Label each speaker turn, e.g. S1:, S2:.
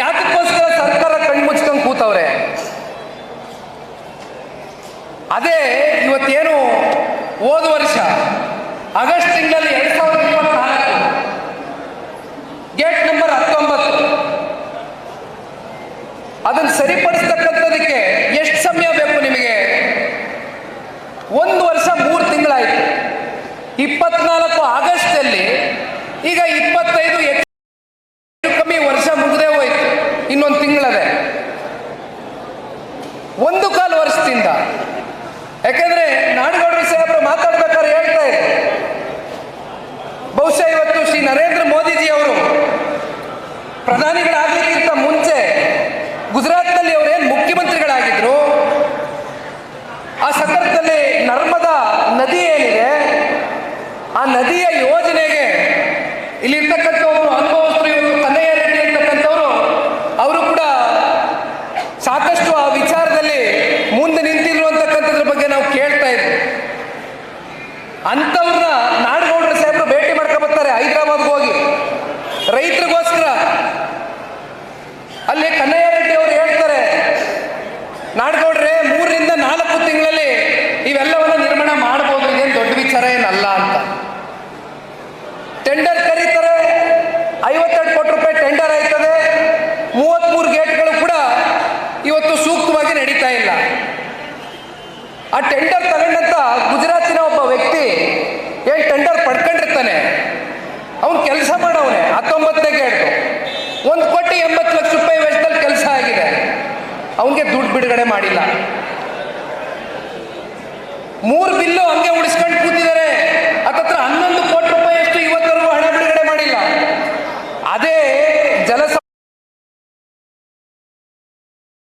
S1: ಯಾತಕ್ಕೋಸ್ಕರ ಸರ್ಕಾರ ಕಣ್ಮುಚ್ಕೊಂಡು ಕೂತವ್ರೆ? ಅದೇ ಇವತ್ತೇನು ಹೋದ ವರ್ಷ, ಆಗಸ್ಟ್ ತಿಂಗಳಲ್ಲಿ ಎರಡ್ ಸಾವಿರದ ಇಪ್ಪತ್ನಾಲ್ಕು, ಗೇಟ್ ನಂಬರ್ ಹತ್ತೊಂಬತ್ತು. ಅದನ್ನು ಸರಿಪಡಿಸ್ತಕ್ಕಂಥದಕ್ಕೆ ಎಷ್ಟು ಸಮಯ ಬೇಕು ನಿಮಗೆ? ಒಂದು ವರ್ಷ ಮೂರು ತಿಂಗಳಾಯಿತು. ಇಪ್ಪತ್ನಾಲ್ಕು ಆಗಸ್ಟಲ್ಲಿ ಒಂದು ಕಾಲು ವರ್ಷದಿಂದ. ಯಾಕೆಂದ್ರೆ ನಾಡಗೌಡರು ಸಾಹೇಬರು ಮಾತಾಡ್ಬೇಕಾದ್ರೆ ಹೇಳ್ತಾ ಇದ್ರು. ಬಹುಶಃ ಇವತ್ತು ಶ್ರೀ ನರೇಂದ್ರ ಮೋದಿಜಿ ಅವರು ಪ್ರಧಾನಿಗಳಾಗಲಿಕ್ಕಿಂತ ಮುಂಚೆ ಗುಜರಾತ್ನಲ್ಲಿ ಅವರೇನು ಮುಖ್ಯಮಂತ್ರಿಗಳಾಗಿದ್ರು, ಆ ಸಂದರ್ಭದಲ್ಲಿ ನರ್ಮದಾ ನದಿ ಏನಿದೆ, ಆ ನದಿಯ ಯೋಜನೆಗೆ ಇಲ್ಲಿರ್ತಕ್ಕಂಥವರು ಅಂಥವ್ರನ್ನ ನಾಡಗೌಡರ ಸಾಹೇಬರು ಭೇಟಿ ಮಾಡ್ಕೊಬರ್ತಾರೆ ಹೈದರಾಬಾದ್ಗೆ ಹೋಗಿ. ರೈತರಿಗೋಸ್ಕರ. ಅಲ್ಲಿ ಕನ್ನಯ್ಯ ರೆಡ್ಡಿ ಅವರು ಹೇಳ್ತಾರೆ, ನಾಡಗೌಡ್ರೆ, ಮೂರರಿಂದ ನಾಲ್ಕು ತಿಂಗಳಲ್ಲಿ ಇವೆಲ್ಲವನ್ನು ನಿರ್ಮಾಣ ಮಾಡ್ಬೋದು, ಇದೇನು ದೊಡ್ಡ ವಿಚಾರ ಏನಲ್ಲ ಅಂತ. ಟೆಂಡರ್ ಕರೀತಾರೆ, ಐವತ್ತೆರಡು ಕೋಟಿ ರೂಪಾಯಿ ಟೆಂಡರ್ ಆಯ್ತದೆ ಮೂವತ್ತ್ಮೂರು ಗೇಟ್ಗಳು ಕೂಡ ಇವತ್ತು ಸೂಕ್ತವಾಗಿ ನಡೀತಾ ಇಲ್ಲ. ಆ ಟೆಂಡರ್ ತಗೊಂಡಂತ ಏನು ಟೆಂಡರ್ ಪಡ್ಕೊಂಡಿರ್ತಾನೆ. ಅವನು ಕೆಲಸ ಮಾಡವನೆ, ಹತ್ತೊಂಬತ್ತನೇ ಗೇಟು ಒಂದು ಕೋಟಿ ಎಂಬತ್ತು ಲಕ್ಷ ರೂಪಾಯಿ ವೆಚ್ಚದಲ್ಲಿ ಕೆಲಸ ಆಗಿದೆ. ಅವನಿಗೆ ದುಡ್ಡು ಬಿಡುಗಡೆ ಮಾಡಿಲ್ಲ. ಮೂರು ಬಿಲ್ಲು ಹಂಗೆ ಉಳಿಸ್ಕೊಂಡು ಕೂತಿದ್ದಾರೆ. ಹತ್ತತ್ರ ಹನ್ನೊಂದು